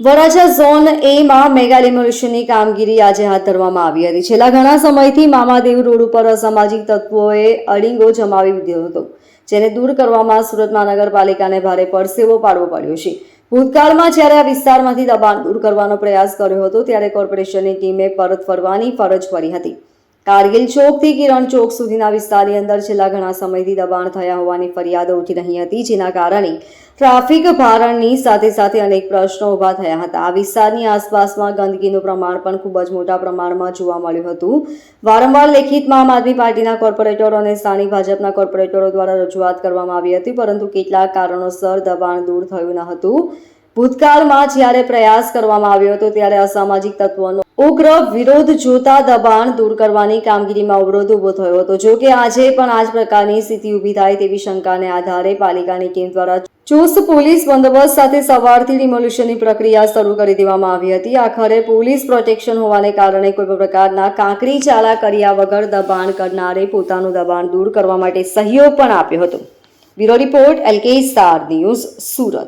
Varachha zone એ માં mega ડિમોલિશનની કામગીરી આજે હાથ ધરવામાં આવી હતી. છેલ્લા ઘણા સમયથી મામાદેવ રોડ ઉપર અસામાજિક તત્વોએ અડીંગો જમાવી દીધો હતો, જેને દૂર કરવામાં સુરત મહાનગરપાલિકાને ભારે પરસેવો પાડવો પડ્યો છે. ભૂતકાળમાં જ્યારે આ વિસ્તારમાંથી દબાણ દૂર કરવાનો પ્રયાસ કર્યો હતો, ત્યારે કોર્પોરેશનની ટીમે પરત ફરવાની ફરજ પડી હતી. કારગિલ ચોકથી કિરણ ચોક સુધીના વિસ્તારની અંદર છેલ્લા ઘણા સમયથી દબાણ થયા હોવાની ફરિયાદો ઉઠી રહી હતી, જેના કારણે ટ્રાફિક ભારણની સાથે સાથે અનેક પ્રશ્નો ઊભા થયા હતા. આ વિસ્તારની આસપાસમાં ગંદકીનું પ્રમાણ પણ ખૂબ જ મોટા પ્રમાણમાં જોવા મળ્યું હતું. વારંવાર લેખિતમાં આમ આદમી પાર્ટીના કોર્પોરેટરો અને સ્થાનિક ભાજપના કોર્પોરેટરો દ્વારા રજૂઆત કરવામાં આવી હતી, પરંતુ કેટલાક કારણોસર દબાણ દૂર થયું ન હતું. ભૂતકાળમાં જ્યારે પ્રયાસ કરવામાં આવ્યો હતો, ત્યારે અસામાજિક તત્વોનો ઉગ્ર વિરોધ જોતા દબાણ દૂર કરવાની કામગીરીમાં અવરોધ ઊભો થયો હતો. જો કે આજે પણ આ જ પ્રકારની સ્થિતિ ઊભી થાય તેવી શંકાને આધારે પાલિકાની ટીમ દ્વારા ચુસ્ત પોલીસ બંદોબસ્ત સાથે સવારથી ડિમોલ્યુશનની પ્રક્રિયા શરૂ કરી દેવામાં આવી હતી. આખરે પોલીસ પ્રોટેક્શન હોવાને કારણે કોઈ પ્રકારના કાંકરી ચાલા કર્યા વગર દબાણ કરનારે પોતાનું દબાણ દૂર કરવા માટે સહયોગ પણ આપ્યો હતો. Bureau report, LK star news, Surat.